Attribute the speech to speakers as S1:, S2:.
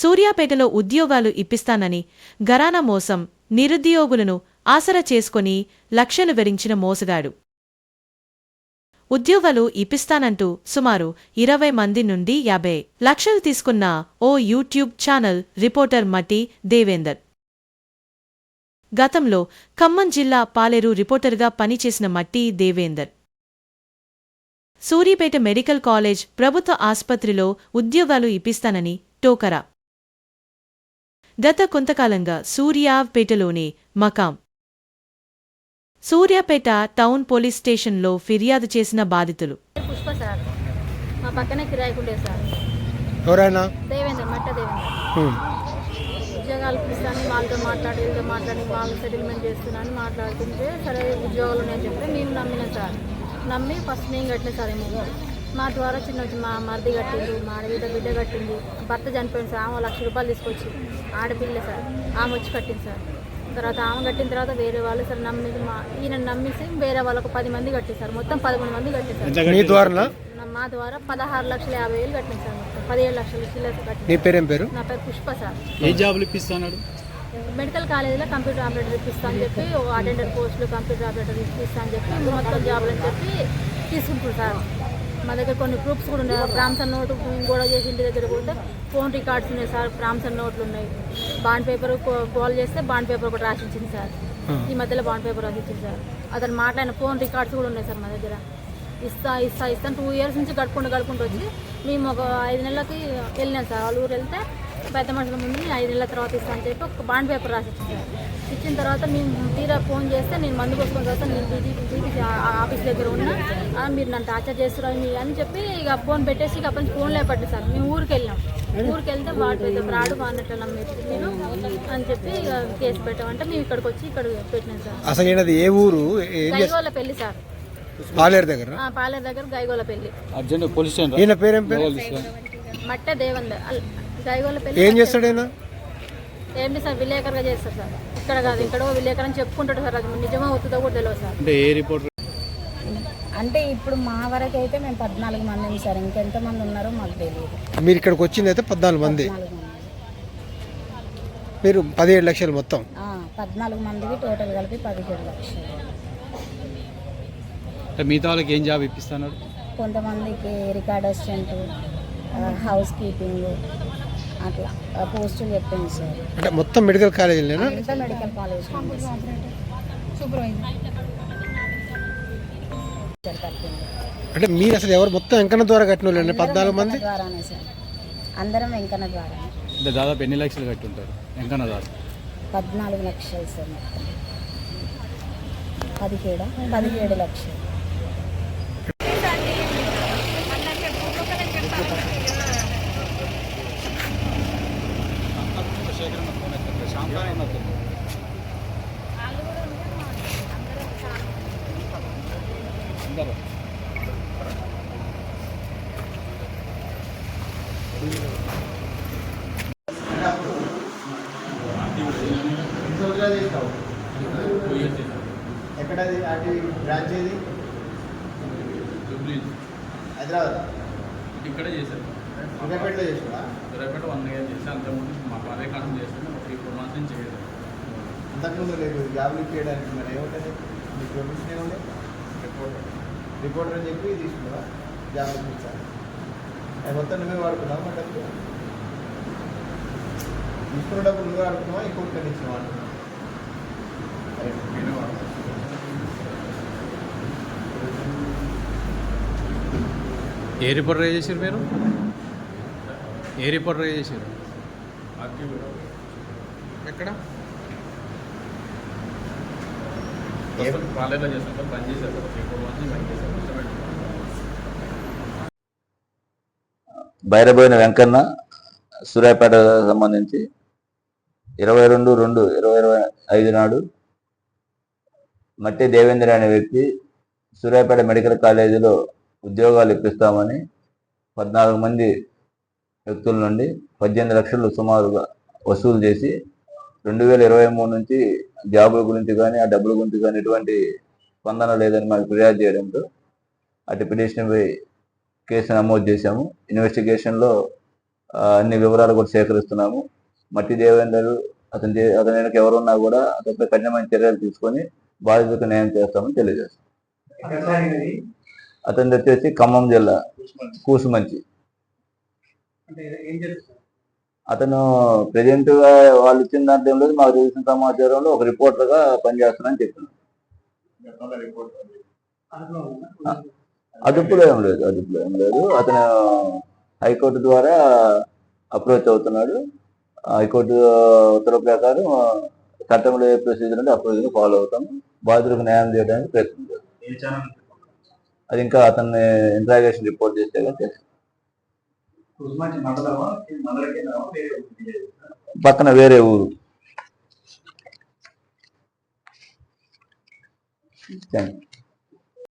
S1: సూర్యాపేటలో ఉద్యోగాలు ఇప్పిస్తానని గరానా మోసం నిరుద్యోగులను ఆసరా చేసుకొని లక్షలు వెరించిన మోసగాడు. ఉద్యోగాలు ఇప్పిస్తానంటూ సుమారు ఇరవై మంది నుండి యాభై లక్షలు తీసుకున్న ఓ యూట్యూబ్ ఛానల్ రిపోర్టర్ మట్టి దేవేందర్. గతంలో ఖమ్మం జిల్లా పాలేరు రిపోర్టర్గా పనిచేసిన మట్టి దేవేందర్. సూర్యాపేట మెడికల్ కాలేజ్ ప్రభుత్వ ఆసుపత్రిలో ఉద్యోగాలు ఇప్పిస్తానని టోకరా. గత కొంతకాలంగా సూర్యాపేటలోని మకాం. సూర్యాపేట టౌన్ పోలీస్ స్టేషన్లో ఫిర్యాదు చేసిన బాధితులు.
S2: పుష్ప సార్? మా పక్కనే కిరాయికుండే సార్.
S3: ఎవరైనా?
S2: దేవేంద్ర మట్ట దేవేంద్ర.
S3: హ్మ్.
S2: ఉద్యోగాలు ఇస్తాను వాళ్ళతో మాట్లాడి వీళ్ళతో మాట్లాడి వాళ్ళు సెటిల్మెంట్ చేస్తున్నాను మాట్లాడుతుంటే సరే ఉద్యోగాలు ఉన్నాయని నమ్మినాం సార్. నమ్మి ఫస్ట్ మేము కట్టిన సార్ ఏమో మా ద్వారా చిన్న వచ్చి మా మరిది కట్టింది మా ఆడబిడ్డ బిడ్డ కట్టింది భర్త చనిపోయింది సార్ ఆమె లక్ష రూపాయలు తీసుకొచ్చి ఆడపిల్ల సార్ ఆమె వచ్చి కట్టింది సార్. తర్వాత ఆమె కట్టిన తర్వాత వేరే వాళ్ళు సరే నమ్మి మా ఈయన నమ్మేసి వేరే వాళ్ళకు పది మంది కట్టిస్తారు మొత్తం పదకొండు మంది కట్టిస్తారు
S3: మీ ద్వారా
S2: మా ద్వారా పదహారు లక్షల యాభై వేలు కట్టింది సార్ మొత్తం. పదిహేడు లక్షల చిల్లర కట్టింది
S3: పేరేం పేరు?
S2: నా పేరు పుష్ప సార్.
S4: ఏ జాబులు ఇప్పిస్తున్నాడు
S2: మెడికల్ కాలేజీలో కంప్యూటర్ ఆపరేటర్ ఇప్పిస్తా అని చెప్పి ఓ అటెండర్ పోస్టులు కంప్యూటర్ ఆపరేటర్ ఇప్పిస్తా అని చెప్పి మొత్తం జాబులు అని చెప్పి తీసుకుంటారు సార్. మా దగ్గర కొన్ని ప్రూఫ్స్ కూడా ఉన్నాయి. ప్రామ్సన్ నోటు గొడవ చేసి ఇంటి దగ్గర పోతే ఫోన్ రికార్డ్స్ ఉన్నాయి సార్. ప్రామ్సన్ నోట్లు ఉన్నాయి. బాండ్ పేపర్ కాల్ చేస్తే బాండ్ పేపర్ ఒకటి రాసిచ్చింది సార్. ఈ మధ్యలో బాండ్ పేపర్ రాసిచ్చింది సార్. అతను మాట్లాడిన ఫోన్ రికార్డ్స్ కూడా ఉన్నాయి సార్ మా దగ్గర. ఇస్తా ఇస్తా ఇస్తాను టూ ఇయర్స్ నుంచి గడుపుకుంటూ గడుపుకుంటూ వచ్చి మేము ఒక ఐదు నెలలకి వెళ్ళినాం సార్. వాళ్ళ ఊరు వెళ్తే పెద్ద మనుషుల ముందు నేను ఐదు నెలల తర్వాత ఇస్తాను అని చెప్పి ఒక బాండ్ పేపర్ రాసి ఇచ్చింది సార్ ఇచ్చిన తర్వాత మేము తీరా ఫోన్ చేస్తే నేను మందు కొట్టుకున్న తర్వాత నేను డీజీ డీజీ ఆఫీస్ దగ్గర ఉన్నా. ఆ, మీరు నన్ను టార్చర్ చేస్తున్నారు మీ అని చెప్పి ఇక ఫోన్ పెట్టేసి ఇక అప్పటి నుంచి ఫోన్ లేపట్టి సార్. మేము ఊరికి వెళ్ళాం. ఊరికి వెళ్తే వాడు పెద్ద బ్రాడు అన్నట్లు నమ్మేసి నేను అని చెప్పి ఇక కేసు పెట్టామంటే మేము ఇక్కడికి వచ్చి ఇక్కడ పెట్టినాం సార్.
S3: అసలు ఏ ఊరు?
S2: గైగోల పెళ్ళి సార్.
S3: పాలేరు దగ్గర?
S2: ఆ, పాలేరు దగ్గర గైగోల పెళ్ళి.
S4: Urgent police station.
S3: ఈయన పేరేం పేరు?
S2: మట్ట దేవంద
S3: ఏం చేస్తాడు ఈయన
S2: ఏంటి సార్ విలేకరుగా చేస్తారు సార్. ఇక్కడ కాదు ఇక్కడ విలేకరు అని చెప్పుకుంటాడు సార్ అది నిజమో అవుతుందో కూడా తెలియదు సార్.
S4: అంటే ఏ రిపోర్టర్?
S5: అంటే ఇప్పుడు మా వరకు అయితే మేము పద్నాలుగు మంది సార్. ఇంకెంతమంది ఉన్నారో మాకు తెలియదు.
S3: మీరు ఇక్కడికి వచ్చింది అయితే పద్నాలుగు మంది.
S5: మంది.
S3: మీరు పదిహేడు లక్షలు మొత్తం.
S5: ఆ, పద్నాలుగు మందికి టోటల్ కలిపి పదిహేడు లక్షలు.
S4: అంటే మిగతా వాళ్ళకి ఏం జాబ్ ఇప్పిస్తున్నాడు
S5: కొంతమందికి రికార్డ్ అసిస్టెంట్ హౌస్ కీపింగ్ అట్లా. ఆ, పోస్టులు చెప్పింది సార్.
S3: అంటే మొత్తం మెడికల్ కాలేజీలేనా?
S5: అంతా మెడికల్ కాలేజ్
S3: అంటే మీరు అసలు ఎవరు మొత్తం ఎంకన్న ద్వారా కట్టిన వాళ్ళండి పద్నాలుగు మంది?
S5: ద్వారానే సార్. అందరం వెంకన్న ద్వారా
S4: అంటే దాదాపు ఎన్ని లక్షలు కట్టి ఉంటారు ఎంకన్నా దాదాపు
S5: పద్నాలుగు లక్షలు సార్ మొత్తం. పదిహేడు? పదిహేడు లక్షలు.
S6: ఎక్కడ అది బ్రాంచ్ ఏది? హైదరాబాద్.
S7: ఇక్కడే చేశారు.
S6: సూర్యాపేటలో చేసినా
S7: రేపటి వన్ ఇయర్ చేసి అంతకుముందు మా అదే కాలం చేస్తాను ఒక త్రీ ఫోర్ మంత్స్ నుంచి చేయలేదు.
S6: అంతకుముందు లేదు జాబ్లు చేయడానికి మరి ఏముంటుంది మీ ప్రొఫెషన్ ఏముంది?
S7: రిపోర్ట్
S6: రిపోర్టర్ అని చెప్పి తీసుకున్నావా? జాబ్లు ఇచ్చాను అది మొత్తం నువ్వే వాడుకున్నావా? మరి డబ్బులు? తీసుకున్న డబ్బులు నువ్వే వాడుకున్నావా? ఇంకొకటి
S7: నేనే వాడతాను
S4: ఏ రిపోర్టర్ చేశారు మీరు? ఏ రిపోర్టర్ చేశారు?
S7: ఆర్టీవీ
S3: ఎక్కడ
S7: ప్రస్తుతం కాలేజీలో చేస్తాను పని చేశారు సార్ త్రీ ఫోర్ మంత్స్ పని చేశారు కష్టపడి
S8: బైరబోయిన వెంకన్న సూర్యాపేట సంబంధించి ఇరవై రెండు రెండు ఇరవై ఇరవై ఐదు నాడు మట్టి దేవేంద్ర అనే వ్యక్తి సూర్యాపేట మెడికల్ కాలేజీలో ఉద్యోగాలు ఇప్పిస్తామని పద్నాలుగు మంది వ్యక్తుల నుండి పద్దెనిమిది లక్షలు సుమారుగా వసూలు చేసి రెండు వేల ఇరవై మూడు నుంచి జాబ్ గురించి కానీ ఆ డబ్బుల గురించి కానీ ఎటువంటి స్పందన లేదని మాకు ఫిర్యాదు చేయడంతో అటు పిటిషన్పై కేసు నమోదు చేశాము. ఇన్వెస్టిగేషన్లో అన్ని వివరాలు కూడా సేకరిస్తున్నాము. మట్టి దేవేందర్ అతని అతని వెనక ఎవరున్నా కూడా అతనిపై కఠినమైన చర్యలు తీసుకొని బాధితులకు న్యాయం చేస్తామని తెలియజేస్తాం. అతని వచ్చేసి ఖమ్మం జిల్లా కూసుమంచి. అతను ప్రజెంట్గా వాళ్ళు ఇచ్చిన దాంట్లో మాకు తెలిసిన సమాచారంలో ఒక రిపోర్టర్గా పనిచేస్తున్నానని చెప్పినాడు అదుపులో ఏం లేదు. అదుపులో ఏం లేదు. అతను హైకోర్టు ద్వారా అప్రోచ్ అవుతున్నాడు. హైకోర్టు ఉత్తర్వు ప్రకారం చట్టంలో ఏ ప్రొసీజర్ ఉంటే ఆ ప్రొసీజర్ ఫాలో అవుతాం. బాధితులకు న్యాయం చేయడానికి ప్రయత్నం చేస్తాం. అది ఇంకా అతన్ని ఇంట్రాగేషన్ రిపోర్ట్ చేస్తే. కానీ తెలుస్తుంది. పక్కన వేరే ఊరు. Thank you